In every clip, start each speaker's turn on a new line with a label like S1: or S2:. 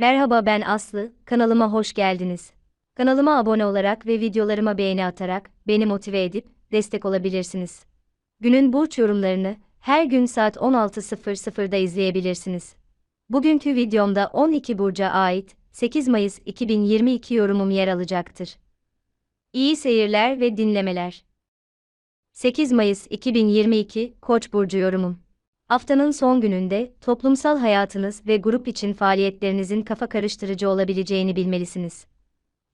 S1: Merhaba ben Aslı, kanalıma hoş geldiniz. Kanalıma abone olarak ve videolarıma beğeni atarak beni motive edip destek olabilirsiniz. Günün burç yorumlarını her gün saat 16.00'da izleyebilirsiniz. Bugünkü videomda 12 burca ait 8 Mayıs 2022 yorumum yer alacaktır. İyi seyirler ve dinlemeler. 8 Mayıs 2022 Koç burcu yorumum. Haftanın son gününde toplumsal hayatınız ve grup için faaliyetlerinizin kafa karıştırıcı olabileceğini bilmelisiniz.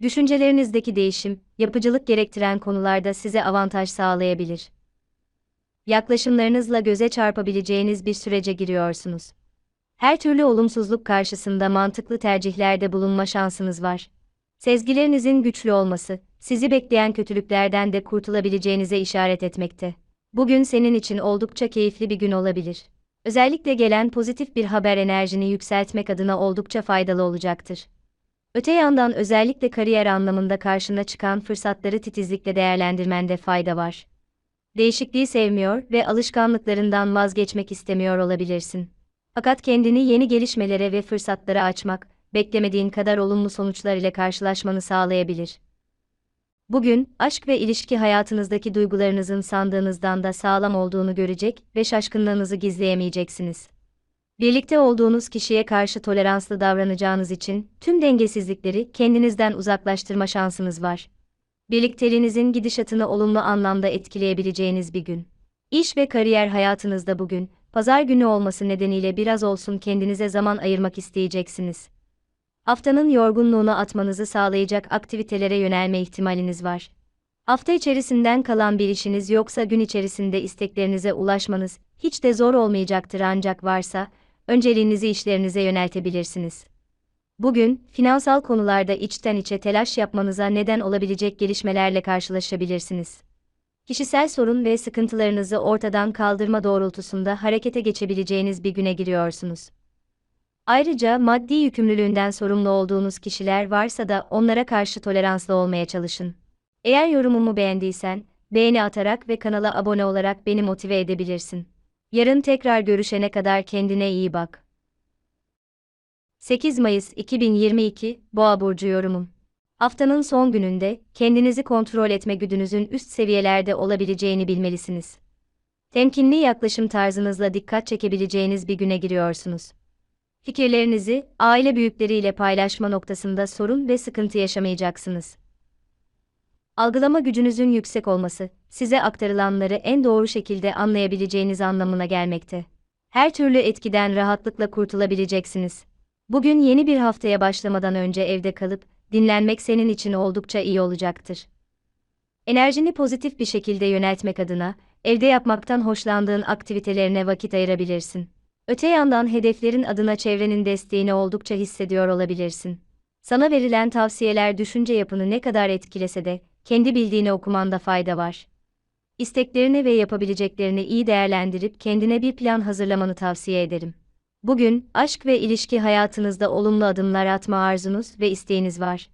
S1: Düşüncelerinizdeki değişim, yapıcılık gerektiren konularda size avantaj sağlayabilir. Yaklaşımlarınızla göze çarpabileceğiniz bir sürece giriyorsunuz. Her türlü olumsuzluk karşısında mantıklı tercihlerde bulunma şansınız var. Sezgilerinizin güçlü olması, sizi bekleyen kötülüklerden de kurtulabileceğinize işaret etmekte. Bugün senin için oldukça keyifli bir gün olabilir. Özellikle gelen pozitif bir haber enerjini yükseltmek adına oldukça faydalı olacaktır. Öte yandan özellikle kariyer anlamında karşına çıkan fırsatları titizlikle değerlendirmende fayda var. Değişikliği sevmiyor ve alışkanlıklarından vazgeçmek istemiyor olabilirsin. Fakat kendini yeni gelişmelere ve fırsatlara açmak, beklemediğin kadar olumlu sonuçlar ile karşılaşmanı sağlayabilir. Bugün, aşk ve ilişki hayatınızdaki duygularınızın sandığınızdan da sağlam olduğunu görecek ve şaşkınlığınızı gizleyemeyeceksiniz. Birlikte olduğunuz kişiye karşı toleranslı davranacağınız için tüm dengesizlikleri kendinizden uzaklaştırma şansınız var. Birlikteliğinizin gidişatını olumlu anlamda etkileyebileceğiniz bir gün. İş ve kariyer hayatınızda bugün, pazar günü olması nedeniyle biraz olsun kendinize zaman ayırmak isteyeceksiniz haftanın yorgunluğunu atmanızı sağlayacak aktivitelere yönelme ihtimaliniz var. Hafta içerisinden kalan bir işiniz yoksa gün içerisinde isteklerinize ulaşmanız hiç de zor olmayacaktır ancak varsa, önceliğinizi işlerinize yöneltebilirsiniz. Bugün, finansal konularda içten içe telaş yapmanıza neden olabilecek gelişmelerle karşılaşabilirsiniz. Kişisel sorun ve sıkıntılarınızı ortadan kaldırma doğrultusunda harekete geçebileceğiniz bir güne giriyorsunuz. Ayrıca maddi yükümlülüğünden sorumlu olduğunuz kişiler varsa da onlara karşı toleranslı olmaya çalışın. Eğer yorumumu beğendiysen, beğeni atarak ve kanala abone olarak beni motive edebilirsin. Yarın tekrar görüşene kadar kendine iyi bak. 8 Mayıs 2022 Boğa burcu yorumum. Haftanın son gününde kendinizi kontrol etme güdünüzün üst seviyelerde olabileceğini bilmelisiniz. Temkinli yaklaşım tarzınızla dikkat çekebileceğiniz bir güne giriyorsunuz. Fikirlerinizi aile büyükleriyle paylaşma noktasında sorun ve sıkıntı yaşamayacaksınız. Algılama gücünüzün yüksek olması, size aktarılanları en doğru şekilde anlayabileceğiniz anlamına gelmekte. Her türlü etkiden rahatlıkla kurtulabileceksiniz. Bugün yeni bir haftaya başlamadan önce evde kalıp dinlenmek senin için oldukça iyi olacaktır. Enerjini pozitif bir şekilde yöneltmek adına evde yapmaktan hoşlandığın aktivitelerine vakit ayırabilirsin. Öte yandan hedeflerin adına çevrenin desteğini oldukça hissediyor olabilirsin. Sana verilen tavsiyeler düşünce yapını ne kadar etkilese de, kendi bildiğini okumanda fayda var. İsteklerini ve yapabileceklerini iyi değerlendirip kendine bir plan hazırlamanı tavsiye ederim. Bugün, aşk ve ilişki hayatınızda olumlu adımlar atma arzunuz ve isteğiniz var.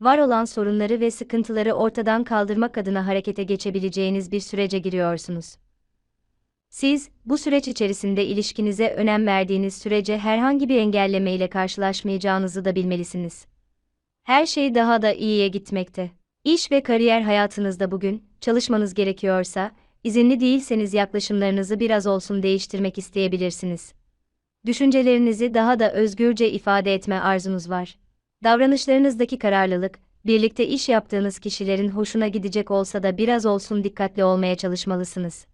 S1: Var olan sorunları ve sıkıntıları ortadan kaldırmak adına harekete geçebileceğiniz bir sürece giriyorsunuz. Siz, bu süreç içerisinde ilişkinize önem verdiğiniz sürece herhangi bir engelleme ile karşılaşmayacağınızı da bilmelisiniz. Her şey daha da iyiye gitmekte. İş ve kariyer hayatınızda bugün, çalışmanız gerekiyorsa, izinli değilseniz yaklaşımlarınızı biraz olsun değiştirmek isteyebilirsiniz. Düşüncelerinizi daha da özgürce ifade etme arzunuz var. Davranışlarınızdaki kararlılık, birlikte iş yaptığınız kişilerin hoşuna gidecek olsa da biraz olsun dikkatli olmaya çalışmalısınız.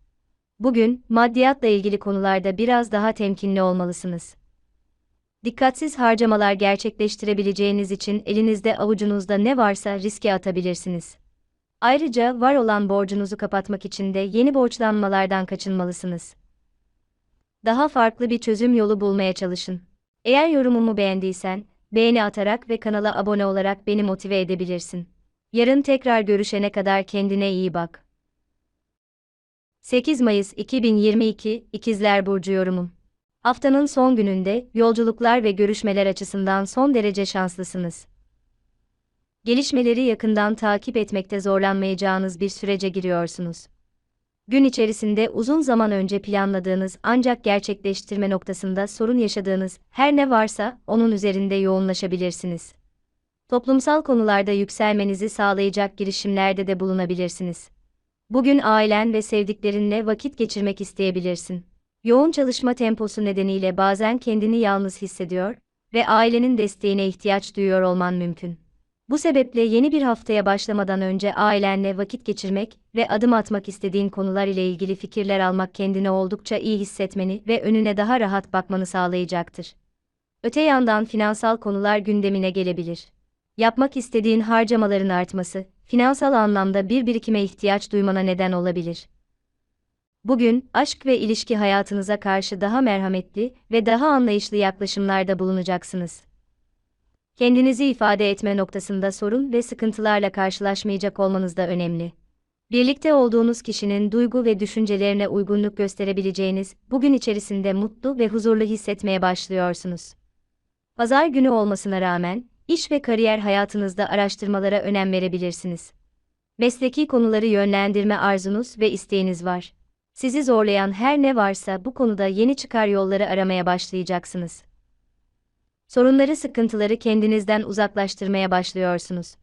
S1: Bugün, maddiyatla ilgili konularda biraz daha temkinli olmalısınız. Dikkatsiz harcamalar gerçekleştirebileceğiniz için elinizde avucunuzda ne varsa riske atabilirsiniz. Ayrıca var olan borcunuzu kapatmak için de yeni borçlanmalardan kaçınmalısınız. Daha farklı bir çözüm yolu bulmaya çalışın. Eğer yorumumu beğendiysen, beğeni atarak ve kanala abone olarak beni motive edebilirsin. Yarın tekrar görüşene kadar kendine iyi bak. 8 Mayıs 2022 İkizler Burcu yorumum. Haftanın son gününde yolculuklar ve görüşmeler açısından son derece şanslısınız. Gelişmeleri yakından takip etmekte zorlanmayacağınız bir sürece giriyorsunuz. Gün içerisinde uzun zaman önce planladığınız ancak gerçekleştirme noktasında sorun yaşadığınız her ne varsa onun üzerinde yoğunlaşabilirsiniz. Toplumsal konularda yükselmenizi sağlayacak girişimlerde de bulunabilirsiniz. Bugün ailen ve sevdiklerinle vakit geçirmek isteyebilirsin. Yoğun çalışma temposu nedeniyle bazen kendini yalnız hissediyor ve ailenin desteğine ihtiyaç duyuyor olman mümkün. Bu sebeple yeni bir haftaya başlamadan önce ailenle vakit geçirmek ve adım atmak istediğin konular ile ilgili fikirler almak kendini oldukça iyi hissetmeni ve önüne daha rahat bakmanı sağlayacaktır. Öte yandan finansal konular gündemine gelebilir. Yapmak istediğin harcamaların artması, finansal anlamda bir birikime ihtiyaç duymana neden olabilir. Bugün, aşk ve ilişki hayatınıza karşı daha merhametli ve daha anlayışlı yaklaşımlarda bulunacaksınız. Kendinizi ifade etme noktasında sorun ve sıkıntılarla karşılaşmayacak olmanız da önemli. Birlikte olduğunuz kişinin duygu ve düşüncelerine uygunluk gösterebileceğiniz, bugün içerisinde mutlu ve huzurlu hissetmeye başlıyorsunuz. Pazar günü olmasına rağmen, iş ve kariyer hayatınızda araştırmalara önem verebilirsiniz. Mesleki konuları yönlendirme arzunuz ve isteğiniz var. Sizi zorlayan her ne varsa bu konuda yeni çıkar yolları aramaya başlayacaksınız. Sorunları, sıkıntıları kendinizden uzaklaştırmaya başlıyorsunuz.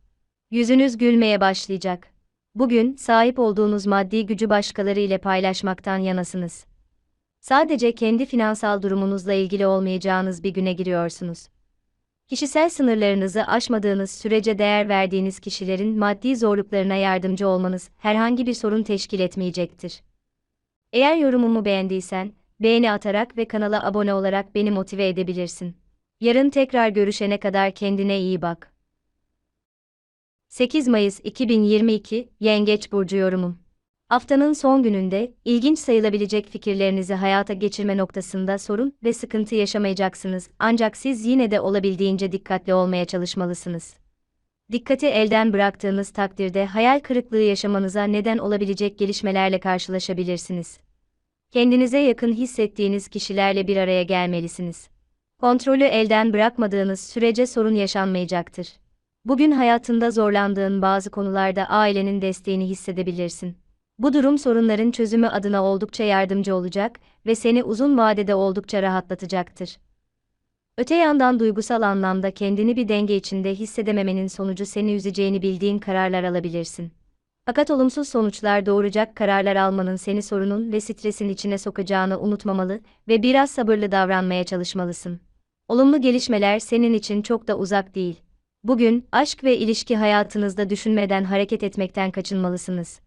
S1: Yüzünüz gülmeye başlayacak. Bugün sahip olduğunuz maddi gücü başkaları ile paylaşmaktan yanasınız. Sadece kendi finansal durumunuzla ilgili olmayacağınız bir güne giriyorsunuz. Kişisel sınırlarınızı aşmadığınız sürece değer verdiğiniz kişilerin maddi zorluklarına yardımcı olmanız herhangi bir sorun teşkil etmeyecektir. Eğer yorumumu beğendiysen, beğeni atarak ve kanala abone olarak beni motive edebilirsin. Yarın tekrar görüşene kadar kendine iyi bak. 8 Mayıs 2022 Yengeç burcu yorumum. Haftanın son gününde ilginç sayılabilecek fikirlerinizi hayata geçirme noktasında sorun ve sıkıntı yaşamayacaksınız. Ancak siz yine de olabildiğince dikkatli olmaya çalışmalısınız. Dikkati elden bıraktığınız takdirde hayal kırıklığı yaşamanıza neden olabilecek gelişmelerle karşılaşabilirsiniz. Kendinize yakın hissettiğiniz kişilerle bir araya gelmelisiniz. Kontrolü elden bırakmadığınız sürece sorun yaşanmayacaktır. Bugün hayatında zorlandığın bazı konularda ailenin desteğini hissedebilirsin. Bu durum sorunların çözümü adına oldukça yardımcı olacak ve seni uzun vadede oldukça rahatlatacaktır. Öte yandan duygusal anlamda kendini bir denge içinde hissedememenin sonucu seni üzeceğini bildiğin kararlar alabilirsin. Fakat olumsuz sonuçlar doğuracak kararlar almanın seni sorunun ve stresin içine sokacağını unutmamalı ve biraz sabırlı davranmaya çalışmalısın. Olumlu gelişmeler senin için çok da uzak değil. Bugün, aşk ve ilişki hayatınızda düşünmeden hareket etmekten kaçınmalısınız.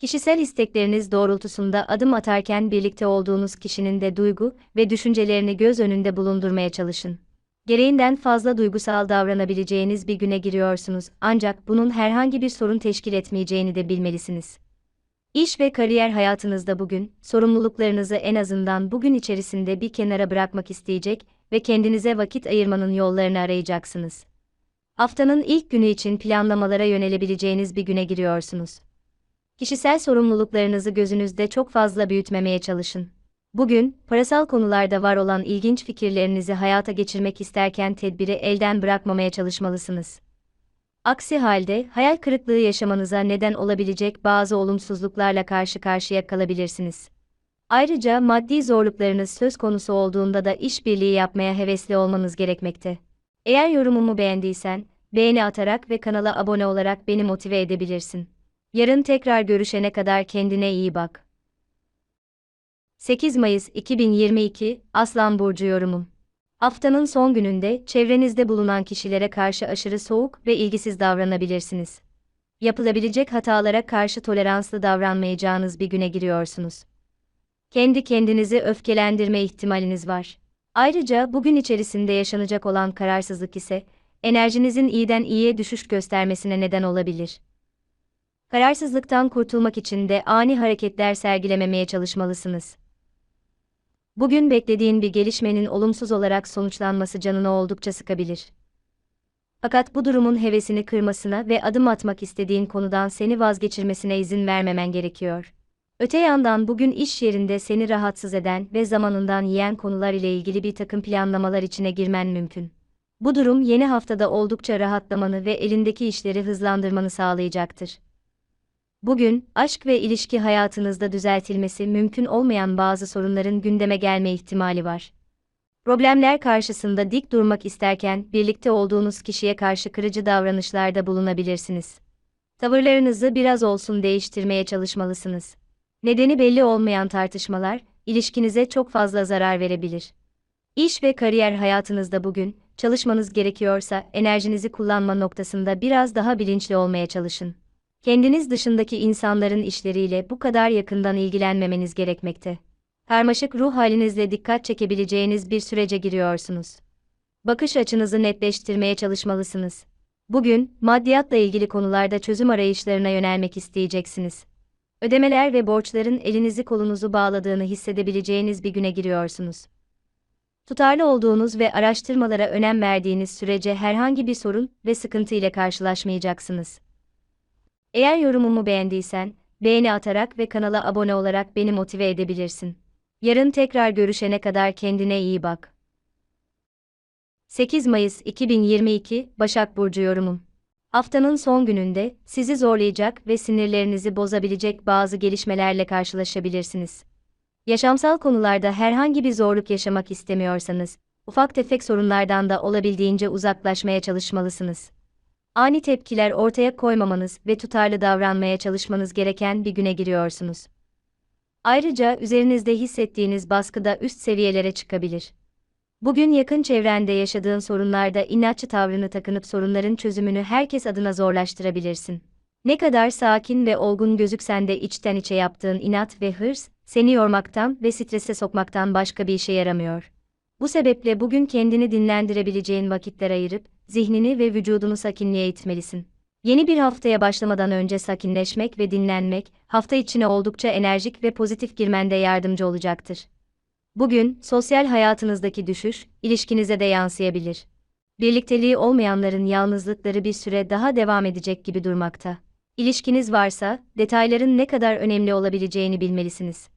S1: Kişisel istekleriniz doğrultusunda adım atarken birlikte olduğunuz kişinin de duygu ve düşüncelerini göz önünde bulundurmaya çalışın. Gereğinden fazla duygusal davranabileceğiniz bir güne giriyorsunuz ancak bunun herhangi bir sorun teşkil etmeyeceğini de bilmelisiniz. İş ve kariyer hayatınızda bugün, sorumluluklarınızı en azından bugün içerisinde bir kenara bırakmak isteyecek ve kendinize vakit ayırmanın yollarını arayacaksınız. Haftanın ilk günü için planlamalara yönelebileceğiniz bir güne giriyorsunuz. Kişisel sorumluluklarınızı gözünüzde çok fazla büyütmemeye çalışın. Bugün, parasal konularda var olan ilginç fikirlerinizi hayata geçirmek isterken tedbiri elden bırakmamaya çalışmalısınız. Aksi halde, hayal kırıklığı yaşamanıza neden olabilecek bazı olumsuzluklarla karşı karşıya kalabilirsiniz. Ayrıca maddi zorluklarınız söz konusu olduğunda da işbirliği yapmaya hevesli olmanız gerekmekte. Eğer yorumumu beğendiysen, beğeni atarak ve kanala abone olarak beni motive edebilirsin. Yarın tekrar görüşene kadar kendine iyi bak. 8 Mayıs 2022 Aslan Burcu yorumum. Haftanın son gününde çevrenizde bulunan kişilere karşı aşırı soğuk ve ilgisiz davranabilirsiniz. Yapılabilecek hatalara karşı toleranslı davranmayacağınız bir güne giriyorsunuz. Kendi kendinizi öfkelendirme ihtimaliniz var. Ayrıca bugün içerisinde yaşanacak olan kararsızlık ise enerjinizin iyiden iyiye düşüş göstermesine neden olabilir. Kararsızlıktan kurtulmak için de ani hareketler sergilememeye çalışmalısınız. Bugün beklediğin bir gelişmenin olumsuz olarak sonuçlanması canını oldukça sıkabilir. Fakat bu durumun hevesini kırmasına ve adım atmak istediğin konudan seni vazgeçirmesine izin vermemen gerekiyor. Öte yandan bugün iş yerinde seni rahatsız eden ve zamanından yiyen konular ile ilgili bir takım planlamalar içine girmen mümkün. Bu durum yeni haftada oldukça rahatlamanı ve elindeki işleri hızlandırmanı sağlayacaktır. Bugün, aşk ve ilişki hayatınızda düzeltilmesi mümkün olmayan bazı sorunların gündeme gelme ihtimali var. Problemler karşısında dik durmak isterken birlikte olduğunuz kişiye karşı kırıcı davranışlarda bulunabilirsiniz. Tavırlarınızı biraz olsun değiştirmeye çalışmalısınız. Nedeni belli olmayan tartışmalar ilişkinize çok fazla zarar verebilir. İş ve kariyer hayatınızda bugün çalışmanız gerekiyorsa enerjinizi kullanma noktasında biraz daha bilinçli olmaya çalışın. Kendiniz dışındaki insanların işleriyle bu kadar yakından ilgilenmemeniz gerekmekte. Karmaşık ruh halinizle dikkat çekebileceğiniz bir sürece giriyorsunuz. Bakış açınızı netleştirmeye çalışmalısınız. Bugün, maddiyatla ilgili konularda çözüm arayışlarına yönelmek isteyeceksiniz. Ödemeler ve borçların elinizi kolunuzu bağladığını hissedebileceğiniz bir güne giriyorsunuz. Tutarlı olduğunuz ve araştırmalara önem verdiğiniz sürece herhangi bir sorun ve sıkıntı ile karşılaşmayacaksınız. Eğer yorumumu beğendiysen, beğeni atarak ve kanala abone olarak beni motive edebilirsin. Yarın tekrar görüşene kadar kendine iyi bak. 8 Mayıs 2022 Başak Burcu yorumum. Haftanın son gününde sizi zorlayacak ve sinirlerinizi bozabilecek bazı gelişmelerle karşılaşabilirsiniz. Yaşamsal konularda herhangi bir zorluk yaşamak istemiyorsanız, ufak tefek sorunlardan da olabildiğince uzaklaşmaya çalışmalısınız. Ani tepkiler ortaya koymamanız ve tutarlı davranmaya çalışmanız gereken bir güne giriyorsunuz. Ayrıca üzerinizde hissettiğiniz baskı da üst seviyelere çıkabilir. Bugün yakın çevrende yaşadığın sorunlarda inatçı tavrını takınıp sorunların çözümünü herkes adına zorlaştırabilirsin. Ne kadar sakin ve olgun gözüksen de içten içe yaptığın inat ve hırs, seni yormaktan ve strese sokmaktan başka bir işe yaramıyor. Bu sebeple bugün kendini dinlendirebileceğin vakitler ayırıp, zihnini ve vücudunu sakinliğe itmelisin. Yeni bir haftaya başlamadan önce sakinleşmek ve dinlenmek, hafta içine oldukça enerjik ve pozitif girmende yardımcı olacaktır. Bugün, sosyal hayatınızdaki düşüş, ilişkinize de yansıyabilir. Birlikteliği olmayanların yalnızlıkları bir süre daha devam edecek gibi durmakta. İlişkiniz varsa, detayların ne kadar önemli olabileceğini bilmelisiniz.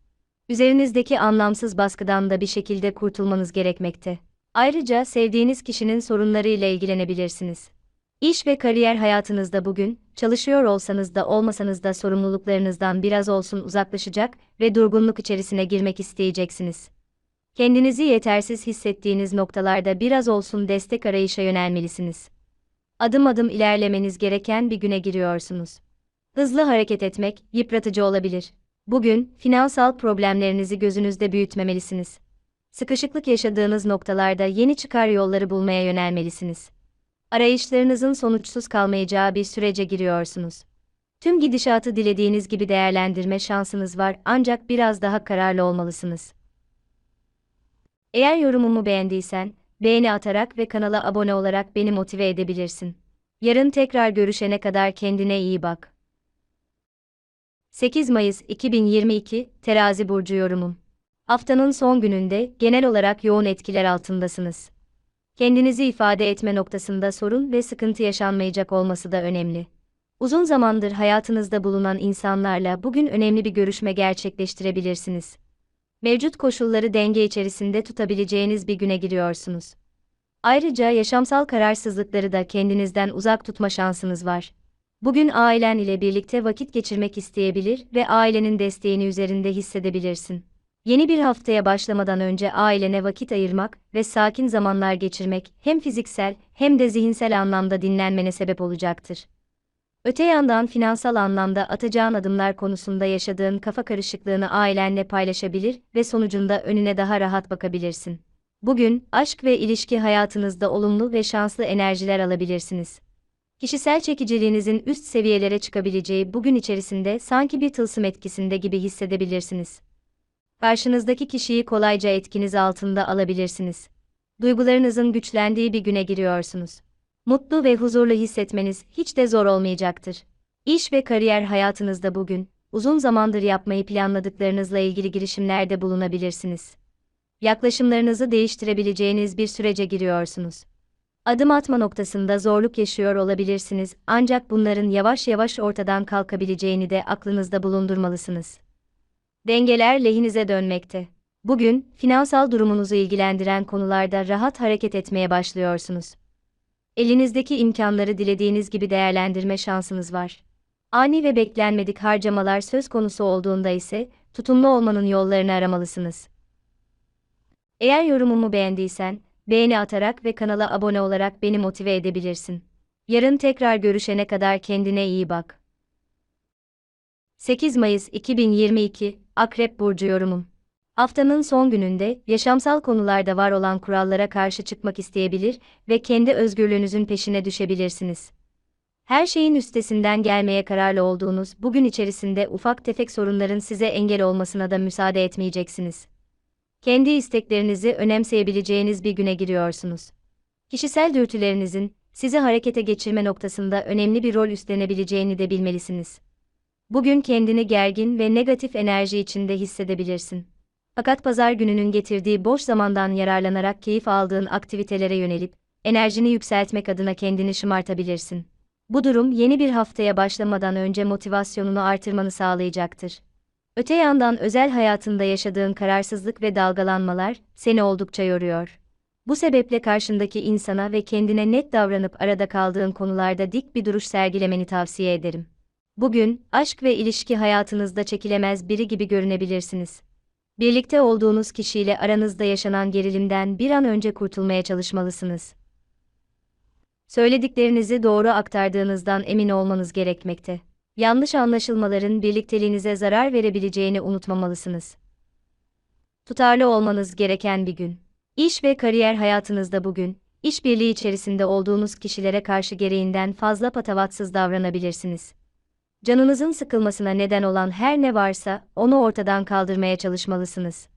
S1: Üzerinizdeki anlamsız baskıdan da bir şekilde kurtulmanız gerekmekte. Ayrıca sevdiğiniz kişinin sorunlarıyla ilgilenebilirsiniz. İş ve kariyer hayatınızda bugün, çalışıyor olsanız da olmasanız da sorumluluklarınızdan biraz olsun uzaklaşacak ve durgunluk içerisine girmek isteyeceksiniz. Kendinizi yetersiz hissettiğiniz noktalarda biraz olsun destek arayışa yönelmelisiniz. Adım adım ilerlemeniz gereken bir güne giriyorsunuz. Hızlı hareket etmek yıpratıcı olabilir. Bugün finansal problemlerinizi gözünüzde büyütmemelisiniz. Sıkışıklık yaşadığınız noktalarda yeni çıkar yolları bulmaya yönelmelisiniz. Arayışlarınızın sonuçsuz kalmayacağı bir sürece giriyorsunuz. Tüm gidişatı dilediğiniz gibi değerlendirme şansınız var ancak biraz daha kararlı olmalısınız. Eğer yorumumu beğendiysen, beğeni atarak ve kanala abone olarak beni motive edebilirsin. Yarın tekrar görüşene kadar kendine iyi bak. 8 Mayıs 2022 Terazi burcu yorumum. Haftanın son gününde genel olarak yoğun etkiler altındasınız. Kendinizi ifade etme noktasında sorun ve sıkıntı yaşanmayacak olması da önemli. Uzun zamandır hayatınızda bulunan insanlarla bugün önemli bir görüşme gerçekleştirebilirsiniz. Mevcut koşulları denge içerisinde tutabileceğiniz bir güne giriyorsunuz. Ayrıca yaşamsal kararsızlıkları da kendinizden uzak tutma şansınız var. Bugün ailen ile birlikte vakit geçirmek isteyebilir ve ailenin desteğini üzerinde hissedebilirsin. Yeni bir haftaya başlamadan önce ailene vakit ayırmak ve sakin zamanlar geçirmek hem fiziksel hem de zihinsel anlamda dinlenmene sebep olacaktır. Öte yandan finansal anlamda atacağın adımlar konusunda yaşadığın kafa karışıklığını ailenle paylaşabilir ve sonucunda önüne daha rahat bakabilirsin. Bugün aşk ve ilişki hayatınızda olumlu ve şanslı enerjiler alabilirsiniz. Kişisel çekiciliğinizin üst seviyelere çıkabileceği bugün içerisinde sanki bir tılsım etkisinde gibi hissedebilirsiniz. Karşınızdaki kişiyi kolayca etkiniz altında alabilirsiniz. Duygularınızın güçlendiği bir güne giriyorsunuz. Mutlu ve huzurlu hissetmeniz hiç de zor olmayacaktır. İş ve kariyer hayatınızda bugün, uzun zamandır yapmayı planladıklarınızla ilgili girişimlerde bulunabilirsiniz. Yaklaşımlarınızı değiştirebileceğiniz bir sürece giriyorsunuz. Adım atma noktasında zorluk yaşıyor olabilirsiniz ancak bunların yavaş yavaş ortadan kalkabileceğini de aklınızda bulundurmalısınız. Dengeler lehinize dönmekte. Bugün, finansal durumunuzu ilgilendiren konularda rahat hareket etmeye başlıyorsunuz. Elinizdeki imkanları dilediğiniz gibi değerlendirme şansınız var. Ani ve beklenmedik harcamalar söz konusu olduğunda ise tutumlu olmanın yollarını aramalısınız. Eğer yorumumu beğendiysen, beğeni atarak ve kanala abone olarak beni motive edebilirsin. Yarın tekrar görüşene kadar kendine iyi bak. 8 Mayıs 2022 Akrep Burcu yorumum. Haftanın son gününde yaşamsal konularda var olan kurallara karşı çıkmak isteyebilir ve kendi özgürlüğünüzün peşine düşebilirsiniz. Her şeyin üstesinden gelmeye kararlı olduğunuz bugün içerisinde ufak tefek sorunların size engel olmasına da müsaade etmeyeceksiniz. Kendi isteklerinizi önemseyebileceğiniz bir güne giriyorsunuz. Kişisel dürtülerinizin sizi harekete geçirme noktasında önemli bir rol üstlenebileceğini de bilmelisiniz. Bugün kendini gergin ve negatif enerji içinde hissedebilirsin. Fakat pazar gününün getirdiği boş zamandan yararlanarak keyif aldığın aktivitelere yönelip enerjini yükseltmek adına kendini şımartabilirsin. Bu durum yeni bir haftaya başlamadan önce motivasyonunu artırmanı sağlayacaktır. Öte yandan özel hayatında yaşadığın kararsızlık ve dalgalanmalar seni oldukça yoruyor. Bu sebeple karşındaki insana ve kendine net davranıp arada kaldığın konularda dik bir duruş sergilemeni tavsiye ederim. Bugün aşk ve ilişki hayatınızda çekilemez biri gibi görünebilirsiniz. Birlikte olduğunuz kişiyle aranızda yaşanan gerilimden bir an önce kurtulmaya çalışmalısınız. Söylediklerinizi doğru aktardığınızdan emin olmanız gerekmekte. Yanlış anlaşılmaların birlikteliğinize zarar verebileceğini unutmamalısınız. Tutarlı olmanız gereken bir gün. İş ve kariyer hayatınızda bugün, işbirliği içerisinde olduğunuz kişilere karşı gereğinden fazla patavatsız davranabilirsiniz. Canınızın sıkılmasına neden olan her ne varsa onu ortadan kaldırmaya çalışmalısınız.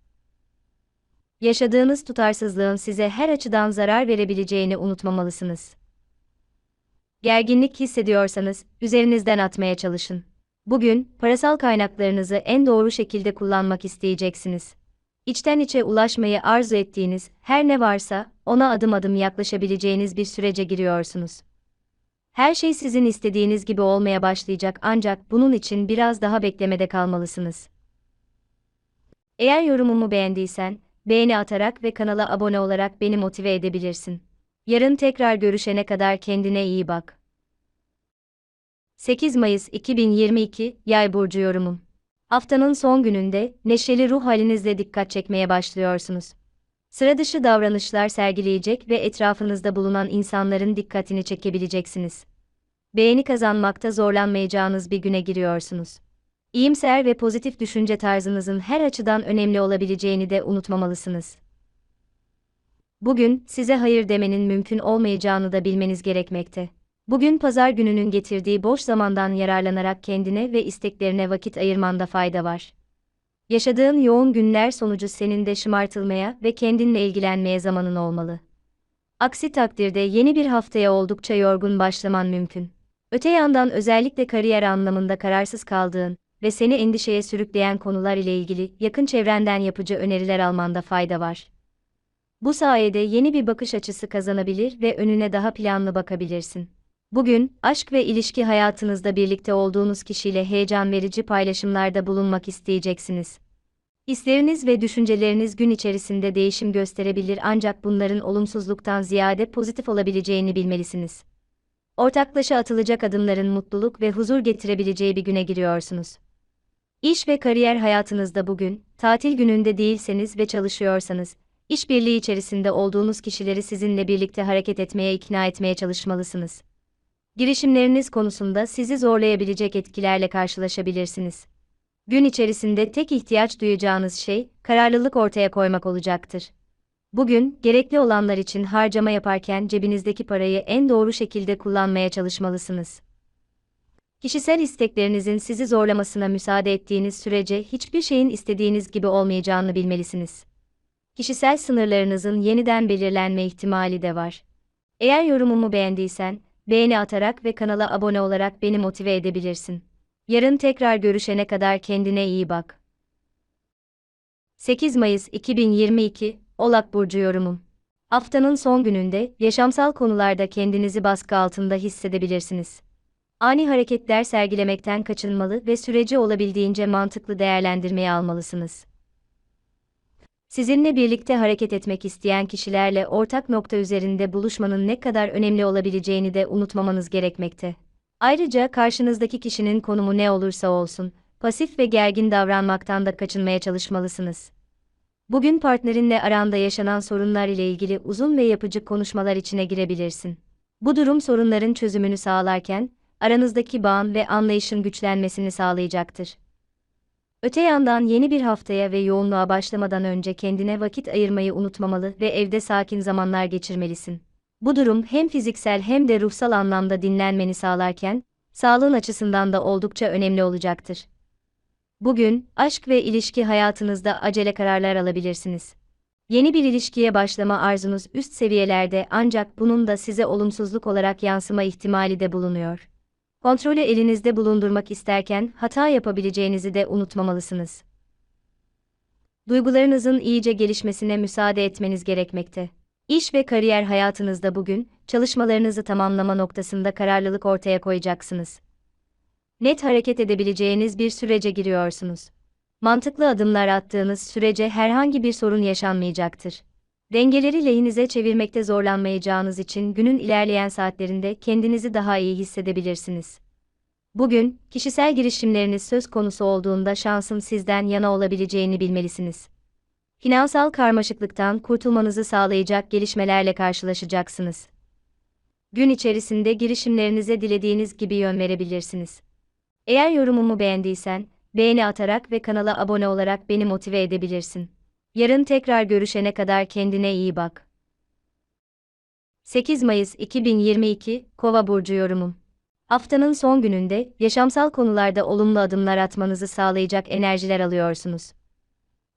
S1: Yaşadığınız tutarsızlığın size her açıdan zarar verebileceğini unutmamalısınız. Gerginlik hissediyorsanız üzerinizden atmaya çalışın. Bugün parasal kaynaklarınızı en doğru şekilde kullanmak isteyeceksiniz. İçten içe ulaşmayı arzu ettiğiniz her ne varsa ona adım adım yaklaşabileceğiniz bir sürece giriyorsunuz. Her şey sizin istediğiniz gibi olmaya başlayacak ancak bunun için biraz daha beklemede kalmalısınız. Eğer yorumumu beğendiysen, beğeni atarak ve kanala abone olarak beni motive edebilirsin. Yarın tekrar görüşene kadar kendine iyi bak. 8 Mayıs 2022 Yay burcu yorumum. Haftanın son gününde neşeli ruh halinizle dikkat çekmeye başlıyorsunuz. Sıra dışı davranışlar sergileyecek ve etrafınızda bulunan insanların dikkatini çekebileceksiniz. Beğeni kazanmakta zorlanmayacağınız bir güne giriyorsunuz. İyimser ve pozitif düşünce tarzınızın her açıdan önemli olabileceğini de unutmamalısınız. Bugün size hayır demenin mümkün olmayacağını da bilmeniz gerekmekte. Bugün pazar gününün getirdiği boş zamandan yararlanarak kendine ve isteklerine vakit ayırmanda fayda var. Yaşadığın yoğun günler sonucu senin de şımartılmaya ve kendinle ilgilenmeye zamanın olmalı. Aksi takdirde yeni bir haftaya oldukça yorgun başlaman mümkün. Öte yandan özellikle kariyer anlamında kararsız kaldığın ve seni endişeye sürükleyen konular ile ilgili yakın çevrenden yapıcı öneriler almanda fayda var. Bu sayede yeni bir bakış açısı kazanabilir ve önüne daha planlı bakabilirsin. Bugün, aşk ve ilişki hayatınızda birlikte olduğunuz kişiyle heyecan verici paylaşımlarda bulunmak isteyeceksiniz. Hisleriniz ve düşünceleriniz gün içerisinde değişim gösterebilir ancak bunların olumsuzluktan ziyade pozitif olabileceğini bilmelisiniz. Ortaklaşa atılacak adımların mutluluk ve huzur getirebileceği bir güne giriyorsunuz. İş ve kariyer hayatınızda bugün, tatil gününde değilseniz ve çalışıyorsanız, işbirliği içerisinde olduğunuz kişileri sizinle birlikte hareket etmeye ikna etmeye çalışmalısınız. Girişimleriniz konusunda sizi zorlayabilecek etkilerle karşılaşabilirsiniz. Gün içerisinde tek ihtiyaç duyacağınız şey, kararlılık ortaya koymak olacaktır. Bugün, gerekli olanlar için harcama yaparken cebinizdeki parayı en doğru şekilde kullanmaya çalışmalısınız. Kişisel isteklerinizin sizi zorlamasına müsaade ettiğiniz sürece hiçbir şeyin istediğiniz gibi olmayacağını bilmelisiniz. Kişisel sınırlarınızın yeniden belirlenme ihtimali de var. Eğer yorumumu beğendiysen, beğeni atarak ve kanala abone olarak beni motive edebilirsin. Yarın tekrar görüşene kadar kendine iyi bak. 8 Mayıs 2022 Oğlak burcu yorumum. Haftanın son gününde yaşamsal konularda kendinizi baskı altında hissedebilirsiniz. Ani hareketler sergilemekten kaçınmalı ve süreci olabildiğince mantıklı değerlendirmeye almalısınız. Sizinle birlikte hareket etmek isteyen kişilerle ortak nokta üzerinde buluşmanın ne kadar önemli olabileceğini de unutmamanız gerekmekte. Ayrıca karşınızdaki kişinin konumu ne olursa olsun, pasif ve gergin davranmaktan da kaçınmaya çalışmalısınız. Bugün partnerinle aranda yaşanan sorunlar ile ilgili uzun ve yapıcı konuşmalar içine girebilirsin. Bu durum sorunların çözümünü sağlarken, aranızdaki bağın ve anlayışın güçlenmesini sağlayacaktır. Öte yandan yeni bir haftaya ve yoğunluğa başlamadan önce kendine vakit ayırmayı unutmamalı ve evde sakin zamanlar geçirmelisin. Bu durum hem fiziksel hem de ruhsal anlamda dinlenmeni sağlarken, sağlığın açısından da oldukça önemli olacaktır. Bugün, aşk ve ilişki hayatınızda acele kararlar alabilirsiniz. Yeni bir ilişkiye başlama arzunuz üst seviyelerde ancak bunun da size olumsuzluk olarak yansıma ihtimali de bulunuyor. Kontrolü elinizde bulundurmak isterken hata yapabileceğinizi de unutmamalısınız. Duygularınızın iyice gelişmesine müsaade etmeniz gerekmekte. İş ve kariyer hayatınızda bugün, çalışmalarınızı tamamlama noktasında kararlılık ortaya koyacaksınız. Net hareket edebileceğiniz bir sürece giriyorsunuz. Mantıklı adımlar attığınız sürece herhangi bir sorun yaşanmayacaktır. Dengeleri lehinize çevirmekte zorlanmayacağınız için günün ilerleyen saatlerinde kendinizi daha iyi hissedebilirsiniz. Bugün, kişisel girişimleriniz söz konusu olduğunda şansın sizden yana olabileceğini bilmelisiniz. Finansal karmaşıklıktan kurtulmanızı sağlayacak gelişmelerle karşılaşacaksınız. Gün içerisinde girişimlerinize dilediğiniz gibi yön verebilirsiniz. Eğer yorumumu beğendiysen, beğeni atarak ve kanala abone olarak beni motive edebilirsin. Yarın tekrar görüşene kadar kendine iyi bak. 8 Mayıs 2022 Kova burcu yorumum. Haftanın son gününde yaşamsal konularda olumlu adımlar atmanızı sağlayacak enerjiler alıyorsunuz.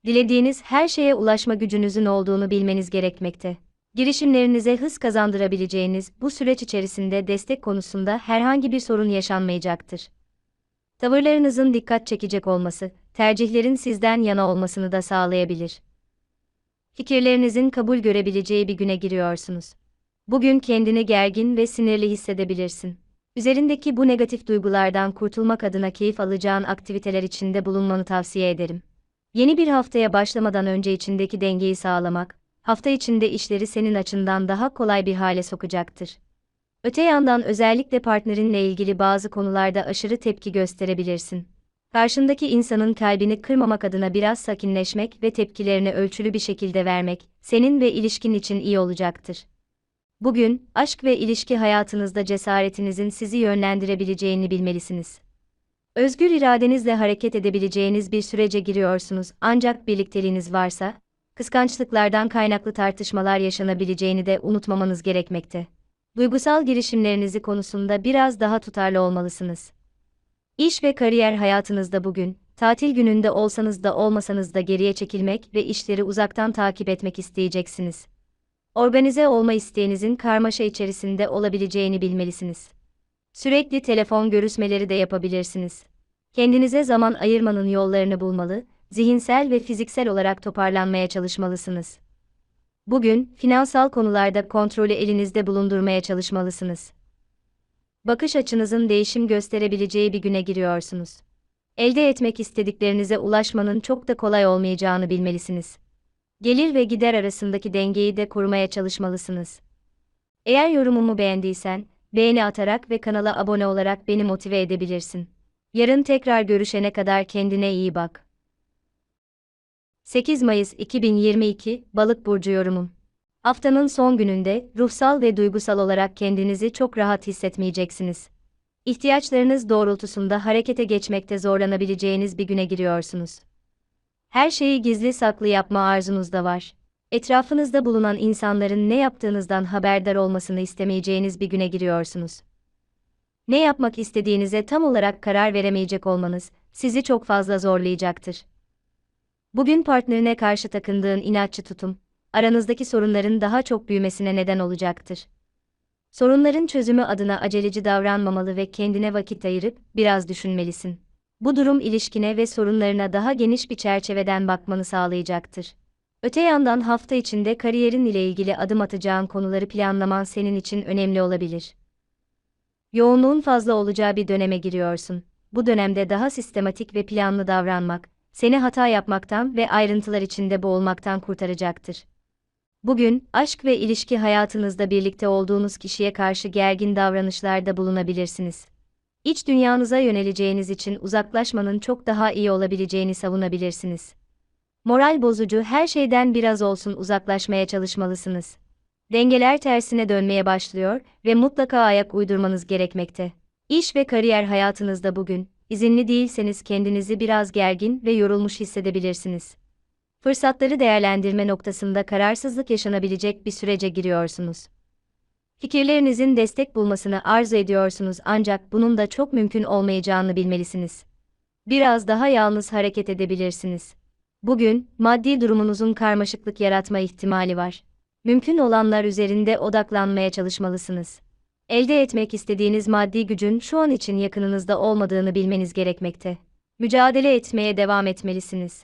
S1: Dilediğiniz her şeye ulaşma gücünüzün olduğunu bilmeniz gerekmekte. Girişimlerinize hız kazandırabileceğiniz bu süreç içerisinde destek konusunda herhangi bir sorun yaşanmayacaktır. Tavırlarınızın dikkat çekecek olması, tercihlerin sizden yana olmasını da sağlayabilir. Fikirlerinizin kabul görebileceği bir güne giriyorsunuz. Bugün kendini gergin ve sinirli hissedebilirsin. Üzerindeki bu negatif duygulardan kurtulmak adına keyif alacağın aktiviteler içinde bulunmanı tavsiye ederim. Yeni bir haftaya başlamadan önce içindeki dengeyi sağlamak, hafta içinde işleri senin açından daha kolay bir hale sokacaktır. Öte yandan özellikle partnerinle ilgili bazı konularda aşırı tepki gösterebilirsin. Karşındaki insanın kalbini kırmamak adına biraz sakinleşmek ve tepkilerini ölçülü bir şekilde vermek, senin ve ilişkin için iyi olacaktır. Bugün, aşk ve ilişki hayatınızda cesaretinizin sizi yönlendirebileceğini bilmelisiniz. Özgür iradenizle hareket edebileceğiniz bir sürece giriyorsunuz ancak birlikteliğiniz varsa, kıskançlıklardan kaynaklı tartışmalar yaşanabileceğini de unutmamanız gerekmekte. Duygusal girişimlerinizi konusunda biraz daha tutarlı olmalısınız. İş ve kariyer hayatınızda bugün, tatil gününde olsanız da olmasanız da geriye çekilmek ve işleri uzaktan takip etmek isteyeceksiniz. Organize olma isteğinizin karmaşa içerisinde olabileceğini bilmelisiniz. Sürekli telefon görüşmeleri de yapabilirsiniz. Kendinize zaman ayırmanın yollarını bulmalı, zihinsel ve fiziksel olarak toparlanmaya çalışmalısınız. Bugün, finansal konularda kontrolü elinizde bulundurmaya çalışmalısınız. Bakış açınızın değişim gösterebileceği bir güne giriyorsunuz. Elde etmek istediklerinize ulaşmanın çok da kolay olmayacağını bilmelisiniz. Gelir ve gider arasındaki dengeyi de korumaya çalışmalısınız. Eğer yorumumu beğendiysen, beğeni atarak ve kanala abone olarak beni motive edebilirsin. Yarın tekrar görüşene kadar kendine iyi bak. 8 Mayıs 2022 Balık burcu yorumum. Haftanın son gününde ruhsal ve duygusal olarak kendinizi çok rahat hissetmeyeceksiniz. İhtiyaçlarınız doğrultusunda harekete geçmekte zorlanabileceğiniz bir güne giriyorsunuz. Her şeyi gizli saklı yapma arzunuz da var. Etrafınızda bulunan insanların ne yaptığınızdan haberdar olmasını istemeyeceğiniz bir güne giriyorsunuz. Ne yapmak istediğinize tam olarak karar veremeyecek olmanız sizi çok fazla zorlayacaktır. Bugün partnerine karşı takındığın inatçı tutum, aranızdaki sorunların daha çok büyümesine neden olacaktır. Sorunların çözümü adına aceleci davranmamalı ve kendine vakit ayırıp biraz düşünmelisin. Bu durum ilişkine ve sorunlarına daha geniş bir çerçeveden bakmanı sağlayacaktır. Öte yandan hafta içinde kariyerin ile ilgili adım atacağın konuları planlaman senin için önemli olabilir. Yoğunluğun fazla olacağı bir döneme giriyorsun. Bu dönemde daha sistematik ve planlı davranmak, seni hata yapmaktan ve ayrıntılar içinde boğulmaktan kurtaracaktır. Bugün, aşk ve ilişki hayatınızda birlikte olduğunuz kişiye karşı gergin davranışlarda bulunabilirsiniz. İç dünyanıza yöneleceğiniz için uzaklaşmanın çok daha iyi olabileceğini savunabilirsiniz. Moral bozucu her şeyden biraz olsun uzaklaşmaya çalışmalısınız. Dengeler tersine dönmeye başlıyor ve mutlaka ayak uydurmanız gerekmekte. İş ve kariyer hayatınızda bugün, izinli değilseniz kendinizi biraz gergin ve yorulmuş hissedebilirsiniz. Fırsatları değerlendirme noktasında kararsızlık yaşanabilecek bir sürece giriyorsunuz. Fikirlerinizin destek bulmasını arzu ediyorsunuz ancak bunun da çok mümkün olmayacağını bilmelisiniz. Biraz daha yalnız hareket edebilirsiniz. Bugün, maddi durumunuzun karmaşıklık yaratma ihtimali var. Mümkün olanlar üzerinde odaklanmaya çalışmalısınız. Elde etmek istediğiniz maddi gücün şu an için yakınınızda olmadığını bilmeniz gerekmekte. Mücadele etmeye devam etmelisiniz.